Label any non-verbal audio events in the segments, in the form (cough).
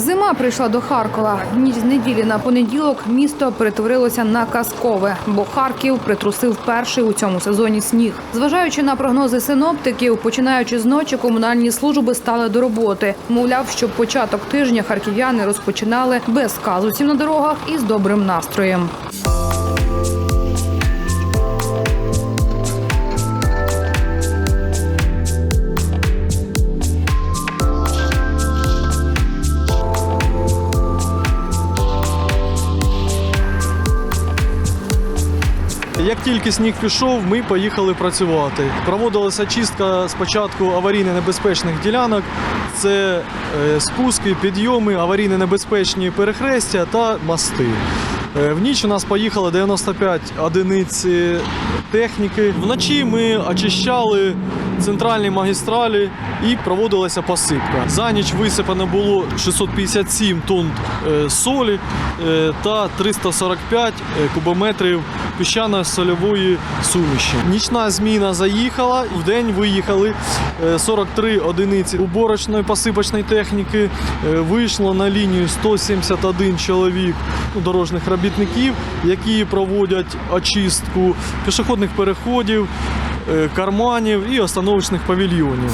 Зима прийшла до Харкова. Ніч з неділі на понеділок місто перетворилося на казкове, бо Харків притрусив перший у цьому сезоні сніг. Зважаючи на прогнози синоптиків, починаючи з ночі, комунальні служби стали до роботи. Мовляв, щоб початок тижня харків'яни розпочинали без казусів на дорогах і з добрим настроєм. Тільки сніг пішов, ми поїхали працювати. Проводилася чистка спочатку аварійно-небезпечних ділянок. Це е, спуски, підйоми, аварійно-небезпечні перехрестя та мости. Е, В ніч у нас поїхало 95 одиниць техніки. Вночі ми очищали центральні магістралі і проводилася посипка. За ніч висипано було 657 тонн е, солі е, та 345 е, кубометрів піщано-сольової суміші. Нічна зміна заїхала, в день виїхали е, 43 одиниці уборочної посипочної техніки. Вийшло на лінію 171 чоловік дорожніх робітників, які проводять очистку пішохідних переходів, карманів і остановочних павільйонів.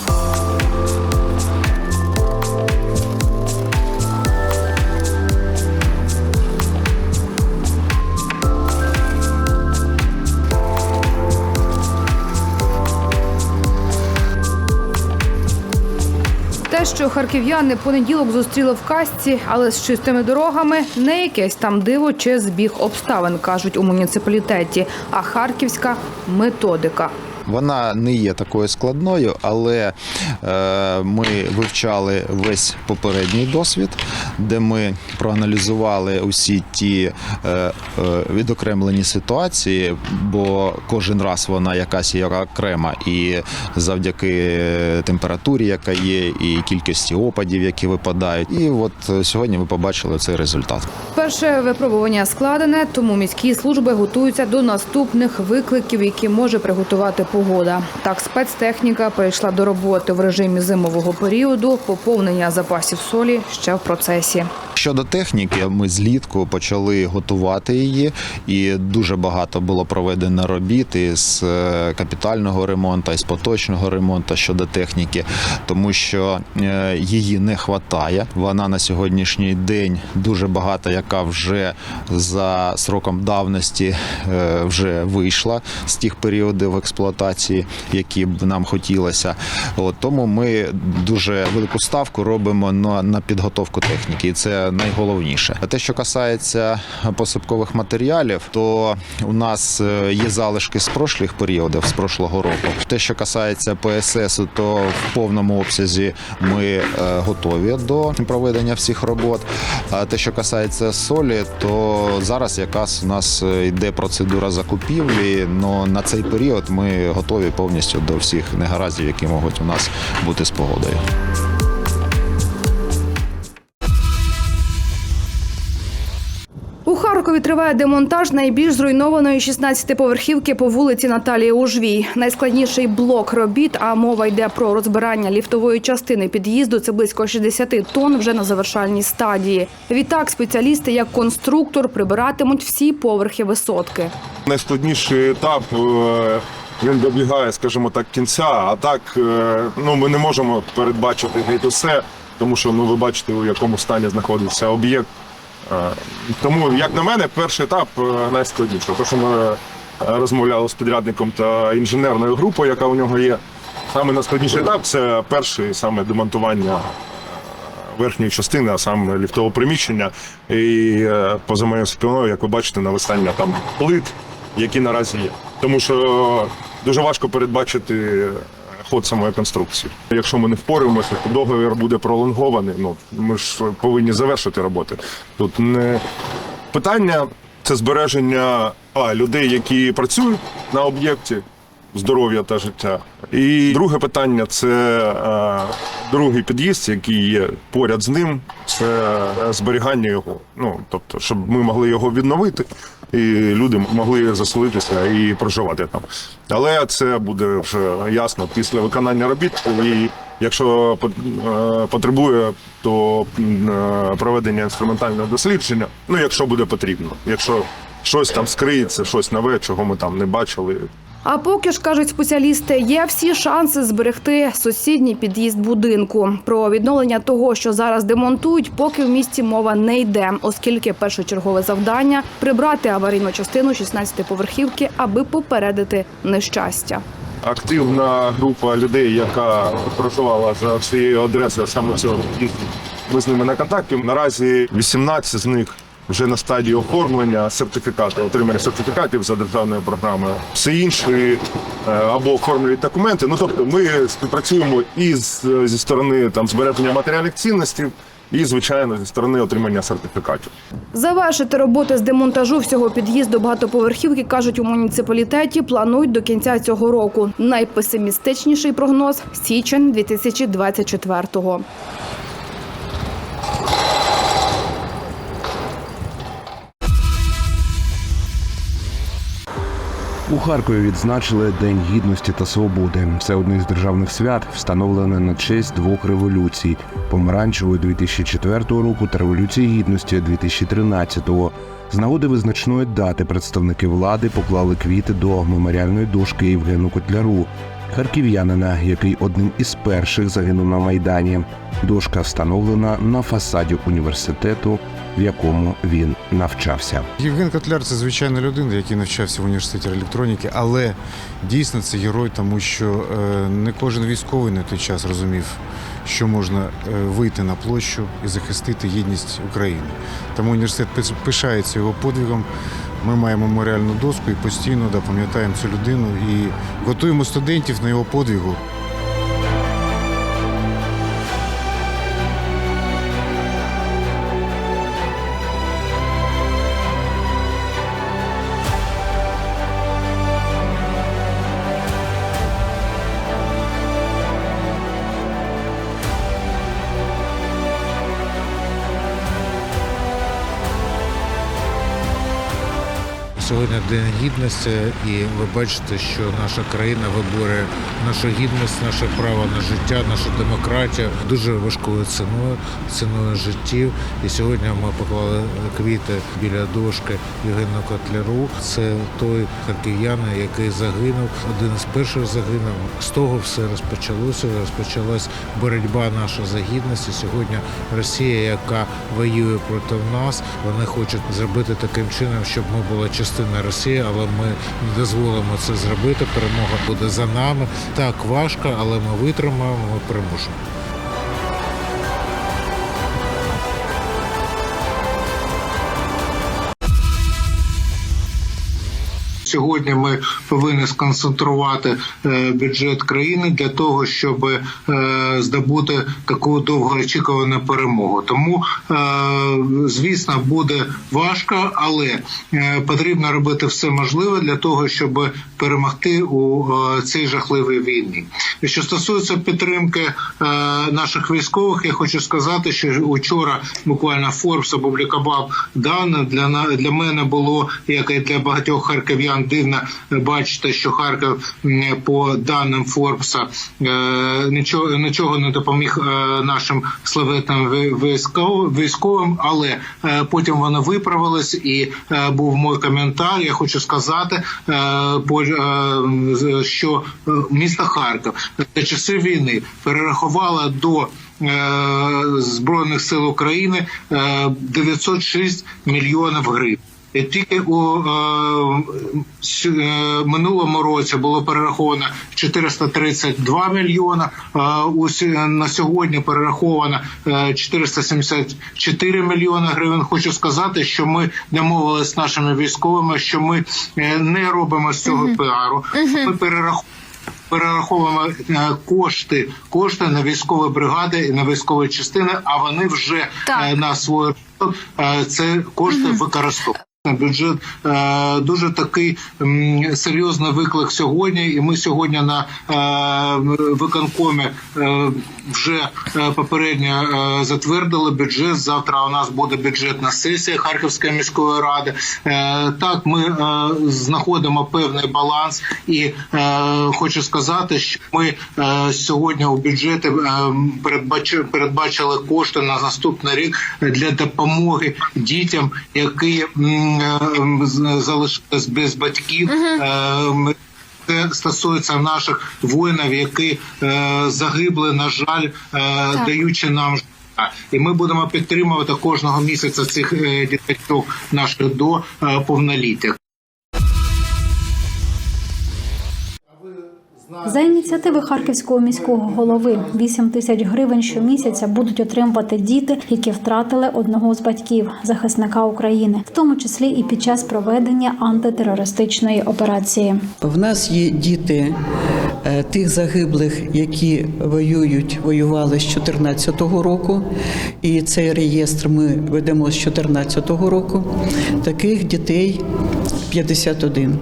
Те, що харків'яни понеділок зустріли в касці, але з чистими дорогами, не якесь там диво чи збіг обставин, кажуть у муніципалітеті, а харківська методика. Вона не є такою складною, але е, ми вивчали весь попередній досвід, де ми проаналізували усі ті е, е, відокремлені ситуації, бо кожен раз вона якась є окрема, і завдяки температурі, яка є, і кількості опадів, які випадають. І от сьогодні ми побачили цей результат. Перше випробування складене, тому міські служби готуються до наступних викликів, які може приготувати погода. Так, спецтехніка прийшла до роботи в режимі зимового періоду. Поповнення запасів солі ще в процесі. Щодо техніки, ми злітку почали готувати її, і дуже багато було проведено робіт із е, капітального ремонту, із поточного ремонту щодо техніки, тому що е, її не вистачає. Вона на сьогоднішній день дуже багато, яка вже за сроком давності е, вже вийшла з тих періодів експлуатації, які б нам хотілося. От тому ми дуже велику ставку робимо на, на підготовку техніки, і це найголовніше. А те, що касається посипкових матеріалів, то у нас е, є залишки з прошлих періодів, з прошлого року. Те, що касається ПСС, то в повному обсязі ми е, готові до проведення всіх робот. А те, що касається солі, то зараз якраз у нас е, йде процедура закупівлі. але на цей період ми готові повністю до всіх негараздів, які можуть у нас бути з погодою. У Харкові триває демонтаж найбільш зруйнованої 16-поверхівки по вулиці Наталії Ужвій. Найскладніший блок робіт, а мова йде про розбирання ліфтової частини під'їзду. Це близько 60 тонн вже на завершальній стадії. Відтак спеціалісти, як конструктор, прибиратимуть всі поверхи висотки. найскладніший етап. Він добігає, скажімо так, кінця. А так е, ну, ми не можемо передбачити геть усе, тому що ну, ви бачите, у якому стані знаходиться об'єкт. Е, Тому, як на мене, перший етап е, найскладніший. Те, що ми розмовляли з підрядником та інженерною групою, яка у нього є. Саме найскладніший етап це перший саме демонтування верхньої частини, а саме ліфтового приміщення. І поза моєю спиною, як ви бачите, нависання там плит, які наразі є. Тому що дуже важко передбачити ход самої конструкції. Якщо ми не впораємося, то договір буде пролонгований. Ну ми ж повинні завершити роботи. Тут не питання це збереження а, людей, які працюють на об'єкті. Здоров'я та життя. І друге питання це е, другий під'їзд, який є поряд з ним, це е, зберігання його. Ну тобто, щоб ми могли його відновити, і люди могли заселитися і проживати там. Але це буде вже ясно після виконання робіт. І якщо е, потребує, то е, проведення інструментального дослідження, ну якщо буде потрібно, якщо щось там скриється, щось нове, чого ми там не бачили, А поки ж кажуть спеціалісти, є всі шанси зберегти сусідній під'їзд будинку. Про відновлення того, що зараз демонтують, поки в місті мова не йде, оскільки першочергове завдання прибрати аварійну частину 16-поверхівки, аби попередити нещастя. активна група людей, яка проживала за всією адресою саме цього під'їзду. Ми з ними на контакті. Наразі 18 з них вже на стадії оформлення сертифікату, отримання сертифікатів за державною програмою. Всі інші е, або оформлюють документи. Ну тобто, ми співпрацюємо і зі сторони там збереження матеріальних цінностей, і звичайно зі сторони отримання сертифікатів. Завершити роботи з демонтажу всього під'їзду багатоповерхівки кажуть у муніципалітеті. Планують до кінця цього року. Найпесимістичніший прогноз січень 2024-го. У Харкові відзначили День гідності та свободи. Це одне з державних свят, встановлене на честь двох революцій: помаранчевої 2004 року та революції гідності 2013-го. З нагоди визначної дати представники влади поклали квіти до меморіальної дошки Євгену Котляру, харків'янина, який одним із перших загинув на майдані. Дошка встановлена на фасаді університету, в якому він навчався. Євген Котляр це звичайна людина, який навчався в університеті електроніки, але дійсно це герой, тому що е, не кожен військовий на той час розумів, що можна е, вийти на площу і захистити єдність України. Тому університет пишається його подвигом. Ми маємо меморіальну доску і постійно да, пам'ятаємо цю людину і готуємо студентів на його подвигу. Сьогодні День гідності, і ви бачите, що наша країна виборює нашу гідність, наше право на життя, нашу демократію дуже важкою ціною, ціною життів. І сьогодні ми поклали квіти біля дошки Євгену Котляру. Це той харків'янин, який загинув, один із перших загинув. З того все розпочалося. Розпочалась боротьба наша за гідність. І сьогодні Росія, яка воює проти нас, вони хочуть зробити таким чином, щоб ми були частиною Росії, але ми не дозволимо це зробити. Перемога буде за нами. Так важко, але ми витримаємо, ми переможемо. Сьогодні ми повинні сконцентрувати е, бюджет країни для того, щоб е, здобути таку довгоочікувану перемогу. Тому, е, звісно, буде важко, але потрібно робити все можливе для того, щоб перемогти у цій жахливій війні. Що стосується підтримки наших військових, я хочу сказати, що учора буквально Форбс опублікував дані. Для для мене було як і для багатьох харків'ян дивно бачити, що Харків по даним Форбса е, нічого нічого не допоміг е, нашим славетним ви- військовим, але е, потім вони виправились, і був мій коментар. Я хочу сказати, що місто Харків за часи війни перерахувало до збройних сил України е, 906 мільйонів гривень. І Тільки у е, е, минулому році було перераховано 432 мільйона. Е, на сьогодні перераховано е, 474 мільйони гривень. Хочу сказати, що ми домовилися з нашими військовими, що ми е, не робимо з цього піару. Ми перераховуємо перераховуємо е, кошти, кошти на військові бригади і на військові частини, а вони вже Так. е, на свою е, це кошти використовують. Бюджет е, дуже такий серйозний виклик сьогодні, і ми сьогодні на е, виконкомі е, вже попередньо затвердили бюджет. Завтра у нас буде бюджетна сесія Харківської міської ради. Так, ми знаходимо певний баланс, і хочу сказати, що ми сьогодні у бюджеті передбачили, кошти на наступний рік для допомоги дітям, які залишились без батьків. Е, ми- це стосується наших воїнів, які е, загибли, на жаль, е, даючи нам життя. І ми будемо підтримувати кожного місяця цих е, дітей наших до е, повноліття. За ініціативи харківського міського голови 8 тисяч гривень щомісяця будуть отримувати діти, які втратили одного з батьків захисника України, в тому числі і під час проведення антитерористичної операції. В нас є діти е, тих загиблих, які воюють, воювали з 2014 року, і цей реєстр ми ведемо з 2014 року. Таких дітей 51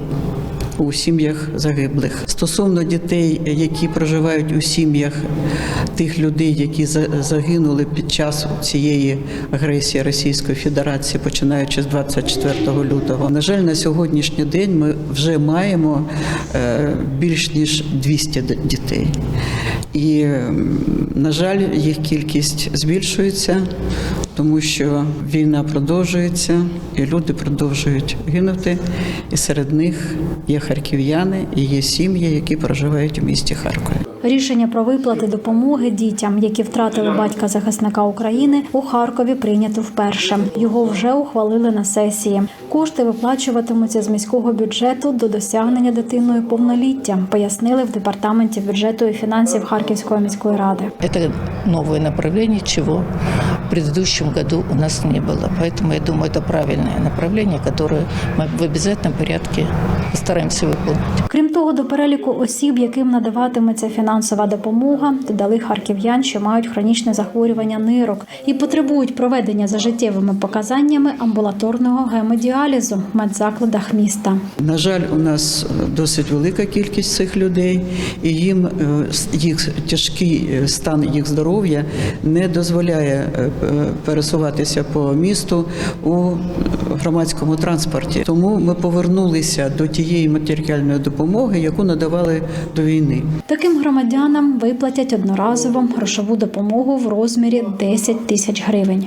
у сім'ях загиблих. Стосовно дітей, які проживають у сім'ях тих людей, які за- загинули під час цієї агресії Російської Федерації, починаючи з 24 лютого. На жаль, на сьогоднішній день ми вже маємо е, більш ніж 200 дітей. І, на жаль, їх кількість збільшується, тому що війна продовжується, і люди продовжують гинути. І серед них є харків'яни і є сім'ї, які проживають у місті Харкові. Рішення про виплати допомоги дітям, які втратили батька захисника України, у Харкові прийнято вперше. Його вже ухвалили на сесії. Кошти виплачуватимуться з міського бюджету до досягнення дитиною повноліття, пояснили в департаменті бюджету і фінансів Харківської міської ради. Это новое направление, чего в предыдущем году у нас не было. Поэтому я думаю, это правильное направление, которое мы в обязательном порядке постараемся выполнить. Крім того, до переліку осіб, яким надаватиметься фінансова допомога, додали харків'ян, що мають хронічне захворювання нирок і потребують проведення за життєвими показаннями амбулаторного гемодіалізу в медзакладах міста. На жаль, у нас е, досить велика кількість цих людей, і їм е, с- їх тяжкий е, стан їх здоров'я не дозволяє е, п- е, пересуватися по місту у громадському транспорті. Тому ми повернулися до тієї матеріальної допомоги, яку надавали до війни. Таким громадянам виплатять одноразово грошову допомогу в розмірі 10 тисяч гривень.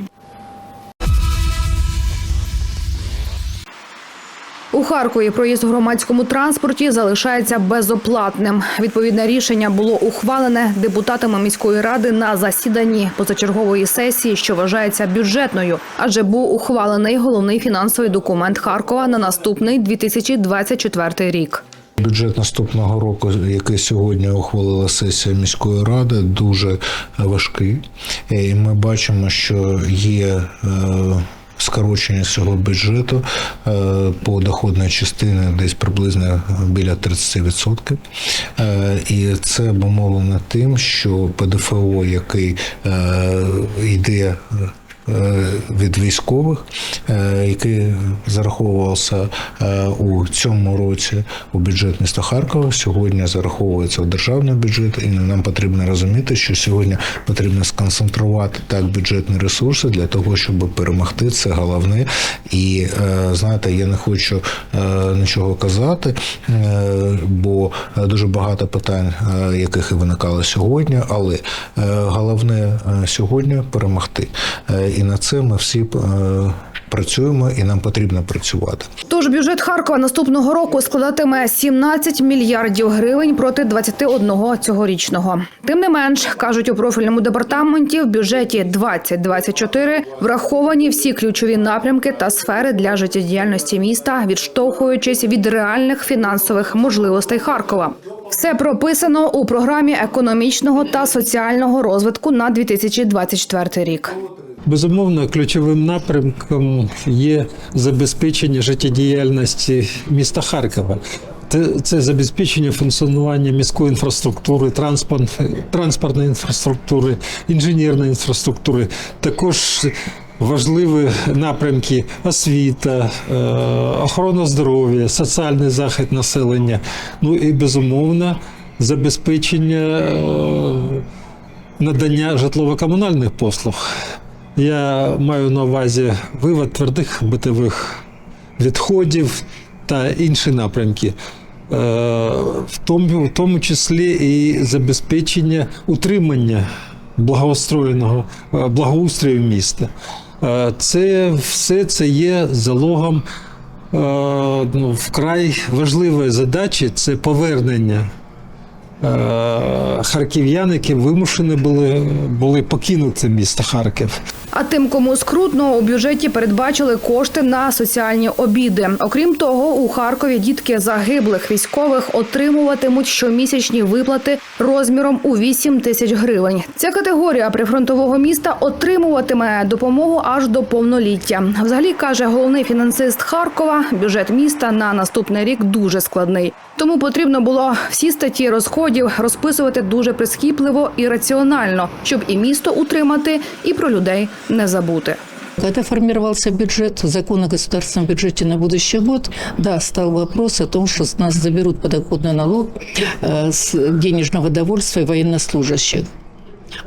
У Харкові проїзд у громадському транспорті залишається безоплатним. Відповідне рішення було ухвалене депутатами міської ради на засіданні позачергової сесії, що вважається бюджетною, адже був ухвалений головний фінансовий документ Харкова на наступний 2024 рік. Бюджет наступного року, який сьогодні ухвалила сесія міської ради, дуже важкий. І ми бачимо, що є е, скорочення цього бюджету е, по доходної частини десь приблизно біля 30%. Е, І це обумовлено тим, що ПДФО, який е, йде від військових, е, який зараховувався е, у цьому році у бюджет міста Харкова, сьогодні зараховується у державний бюджет, і нам потрібно розуміти, що сьогодні потрібно сконцентрувати так бюджетні ресурси для того, щоб перемогти. Це головне. І е, знаєте, я не хочу е, нічого казати, е, бо дуже багато питань, е, яких і виникало сьогодні, але е, головне е, сьогодні перемогти. І на це ми всі е, працюємо, і нам потрібно працювати. Тож бюджет Харкова наступного року складатиме 17 мільярдів гривень проти 21 цьогорічного. Тим не менш, кажуть у профільному департаменті, в бюджеті 2024 враховані всі ключові напрямки та сфери для життєдіяльності міста, відштовхуючись від реальних фінансових можливостей Харкова. Все прописано у програмі економічного та соціального розвитку на 2024 рік. Безумовно, ключовим напрямком є забезпечення життєдіяльності міста Харкова. Це, забезпечення функціонування міської інфраструктури, транспорт, транспортної інфраструктури, інженерної інфраструктури. Також важливі напрямки освіта, е, охорона здоров'я, соціальний захист населення, ну і безумовно забезпечення е, надання житлово-комунальних послуг. Я маю на увазі вивод твердих битових відходів та інші напрямки. Е, В тому, в тому числі і забезпечення утримання благоустроєного е, благоустрою міста. Е, Це все це є залогом ну, вкрай важливої задачі це повернення харків'ян, які вимушені були, були покинути місто Харків. А тим, кому скрутно, у бюджеті передбачили кошти на соціальні обіди. Окрім того, у Харкові дітки загиблих військових отримуватимуть щомісячні виплати розміром у 8 тисяч гривень. Ця категорія прифронтового міста отримуватиме допомогу аж до повноліття. Взагалі каже головний фінансист Харкова, бюджет міста на наступний рік дуже складний. Тому потрібно було всі статті розходів розписувати дуже прискіпливо і раціонально, щоб і місто утримати, і про людей не забути. Когда формировался бюджет, закон о государственном бюджете на будущий год, да, стал вопрос о том, что с нас заберут подоходный налог э, с денежного довольствия военнослужащих.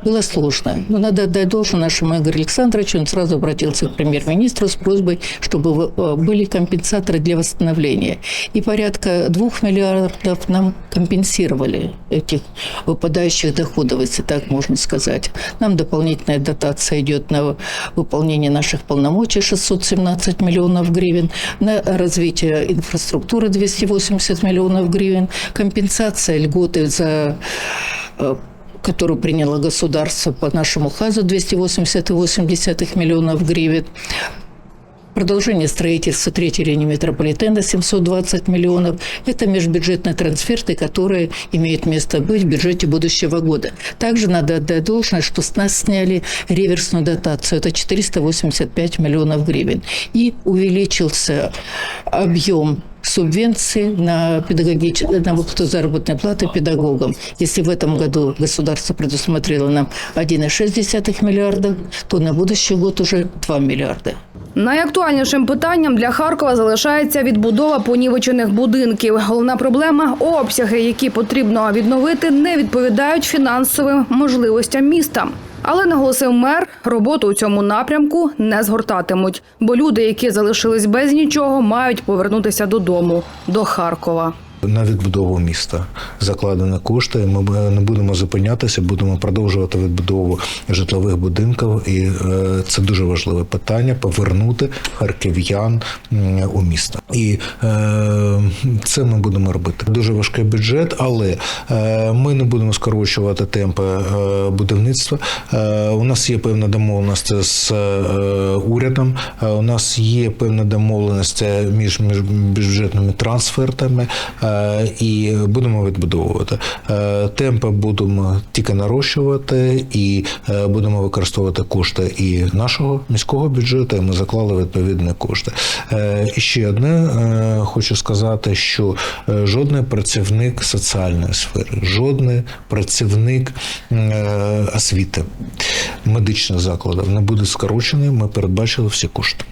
Было сложно. Но надо отдать должное нашему Игорю Александровичу. Он сразу обратился к премьер-министру с просьбой, чтобы э, были компенсаторы для восстановления. И порядка двух миллиардов нам компенсировали этих выпадающих доходов, если так можно сказать. Нам дополнительная дотация идет на выполнение наших полномочий 617 миллионов гривен, на развитие инфраструктуры 280 миллионов гривен, компенсация льготы за э, которую приняло государство по нашему ХАЗу 280,8 миллионов гривен. Продолжение строительства третьей линии метрополитена 720 миллионов. Это межбюджетные трансферты, которые имеют место быть в бюджете будущего года. Также надо отдать должное, что с нас сняли реверсную дотацию. Это 485 миллионов гривен. И увеличился объем субвенции на, педагогич... на выплату заработной платы педагогам. Если в этом году государство предусмотрело нам 1,6 миллиарда, то на будущий год уже 2 миллиарда. Найактуальнішим питанням для Харкова залишається відбудова понівечених будинків. Головна проблема обсяги, які потрібно відновити, не відповідають фінансовим можливостям міста. Але наголосив мер, роботу у цьому напрямку не згортатимуть, бо люди, які залишились без нічого, мають повернутися додому до Харкова. На відбудову міста закладені кошти. Ми не будемо зупинятися, будемо продовжувати відбудову житлових будинків, і е, це дуже важливе питання повернути харків'ян у місто. І е, це ми будемо робити. Дуже важкий бюджет, але е, ми не будемо скорочувати темпи будівництва. У нас є певна домовленість з урядом. У нас є певна домовленість між бюджетними трансфертами. Е, і будемо відбудовувати. Е, Темпи будемо тільки нарощувати і е, будемо використовувати кошти і нашого міського бюджету. І ми заклали відповідні кошти. І ще одне хочу сказати, що жодний працівник соціальної сфери, жодний працівник освіти, медичних закладів не буде скорочений. Ми передбачили всі кошти.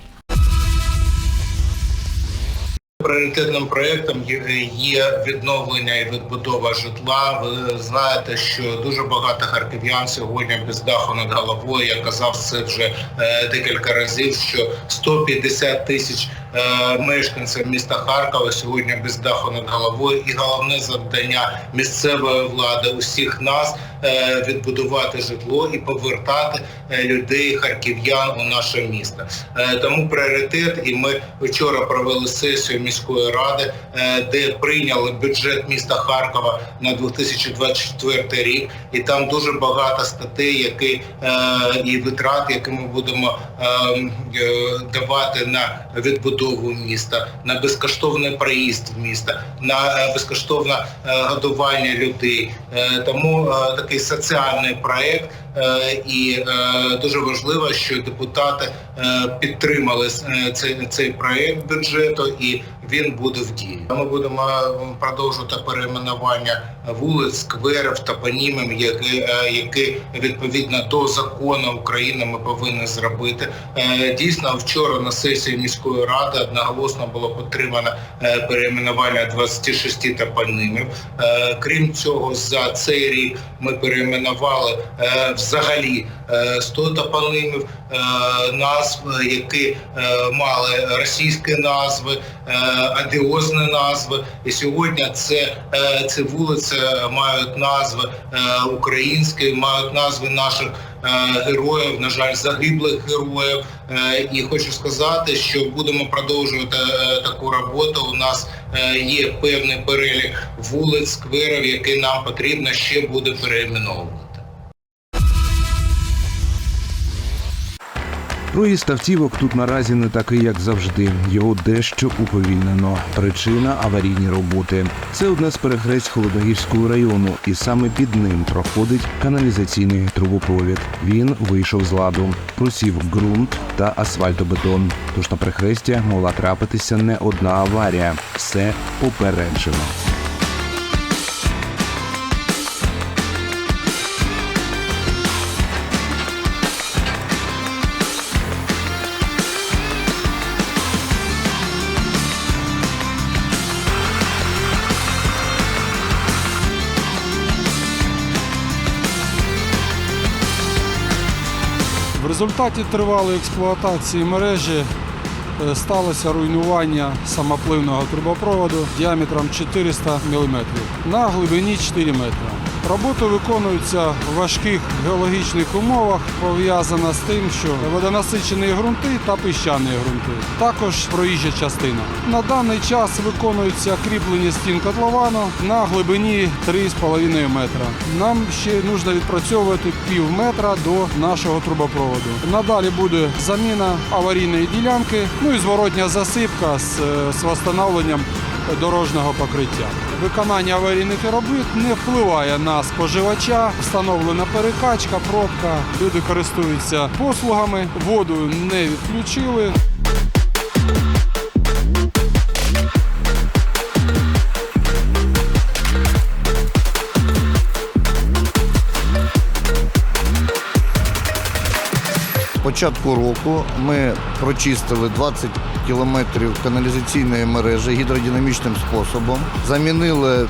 Пріоритетним проєктом є- є відновлення і відбудова житла. Ви знаєте, що дуже багато харків'ян сьогодні без даху над головою. Я казав це вже е, декілька разів. Що 150 тисяч е, мешканців міста Харкова сьогодні без даху над головою. І головне завдання місцевої влади усіх нас е, відбудувати житло і повертати е, людей, харків'ян у наше місто. Тому пріоритет, і ми вчора провели сесію міської ради, де прийняли бюджет міста Харкова на 2024 рік, і там дуже багато статей, які і витрат, які ми будемо е, е, давати на відбудову міста, на безкоштовний проїзд в міста, на е, безкоштовне е, годування людей. Е, Тому такий соціальний проект, І е, дуже важливо, що депутати е, підтримали е, цей, цей проект бюджету, і він буде в дії. Ми будемо е, продовжувати перейменування вулиць, скверів, топонімів, які, е, які відповідно до закону України ми повинні зробити. Е, Дійсно, вчора на сесії міської ради одноголосно було підтримано е, перейменування 26 топонімів. Е, Крім цього, за цей рік ми перейменували е, взагалі е, 100 топонімів, е, назв, які е, мали російські назви, е, адіозні назви. І сьогодні це, е, ці вулиці мають назви е, українські, мають назви наших е, героїв, на жаль, загиблих героїв. Е, І хочу сказати, що будемо продовжувати е, таку роботу. У нас е, є певний перелік вулиць, скверів, які нам потрібно ще буде перейменовувати. Проїзд автівок тут наразі не такий, як завжди. Його дещо уповільнено. Причина аварійні роботи. Це одне з перехресть Холодогірського району, і саме під ним проходить каналізаційний трубопровід. Він вийшов з ладу, просів ґрунт та асфальтобетон. Тож на перехресті могла трапитися не одна аварія. Все попереджено. Результаті тривалої експлуатації мережі е, сталося руйнування самопливного трубопроводу діаметром 400 мм на глибині 4 метри. Роботи виконуються в важких геологічних умовах, пов'язана з тим, що водонасичені ґрунти та піщані ґрунти. Також проїжджа частина. На даний час виконується кріплення стін котловану на глибині 3,5 метра. Нам ще потрібно відпрацьовувати пів метра до нашого трубопроводу. Надалі буде заміна аварійної ділянки, ну і зворотня засипка з, е, з встановленням дорожнього покриття. Виконання аварійних робіт не впливає на споживача. Встановлена перекачка, пробка. Люди користуються послугами, воду не відключили. Початку року ми прочистили 20 кілометрів каналізаційної мережі гідродинамічним способом, замінили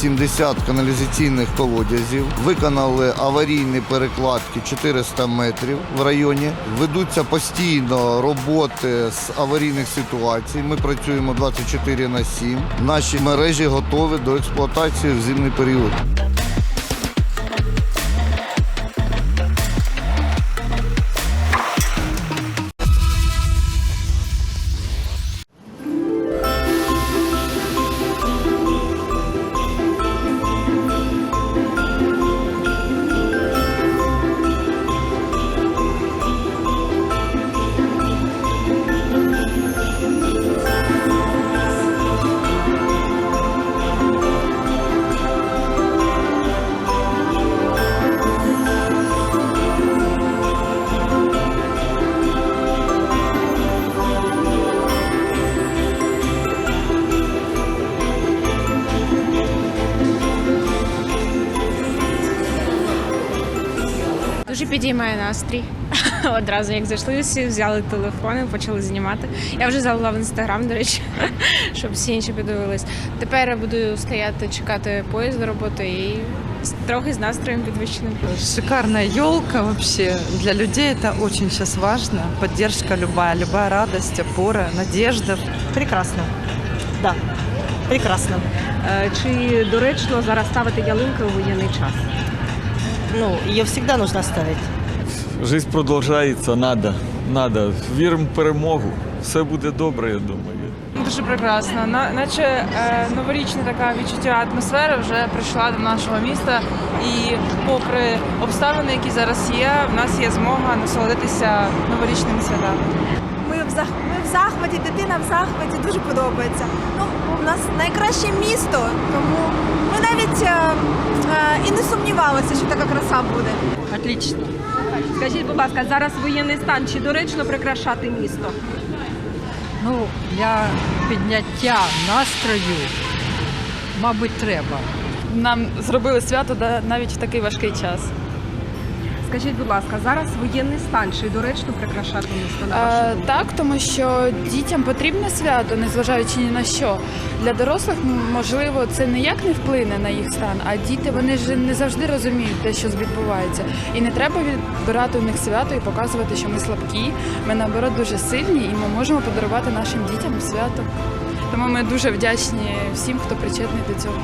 70 каналізаційних колодязів, виконали аварійні перекладки 400 метрів в районі. Ведуться постійно роботи з аварійних ситуацій. Ми працюємо 24 на 7. Наші мережі готові до експлуатації в зимний період. Підіймає настрій. (laughs) Одразу як зайшли, всі взяли телефони, почали знімати. Я вже залила в інстаграм, до речі, (laughs) щоб всі інші подивились. Тепер я буду стояти, чекати поїзд до роботи і трохи з настроєм підвищеним. Шикарная елка вообще. Для людей это очень сейчас важно. Поддержка любая, любая радость, опора, надежда. Прекрасно. Да. Прекрасно. Е, Чи доречно зараз ставити ялинки у воєнний час? Ну, ее всегда нужно ставить. Жизнь продовжується, надо. Надо. Віримо в перемогу. Все буде добре, я думаю. Дуже прекрасно. На- Наче е, новорічна така відчуття атмосфера вже прийшла до нашого міста, і попри обставини, які зараз є, в нас є змога насолодитися новорічними святами. Ми в зах... ми в захваті, дитина в захваті дуже подобається. Ну, у нас найкраще місто, тому ми навіть е, е, і не сумнівалися. що така краса буде. Отлично. Скажіть, будь ласка, зараз воєнний стан чи доречно прикрашати місто? Ну, для підняття настрою, мабуть, треба. Нам зробили свято навіть в такий важкий час. Скажіть, будь ласка, зараз воєнний стан чи доречно прикрашати місто на вашу думку? так, тому що дітям потрібне свято, незважаючи ні на що. Для дорослих, можливо, це ніяк не вплине на їх стан, а діти вони ж не завжди розуміють те, що відбувається. І не треба відбирати у них свято і показувати, що ми слабкі. Ми наоборот дуже сильні, і ми можемо подарувати нашим дітям свято. Тому ми дуже вдячні всім, хто причетний до цього.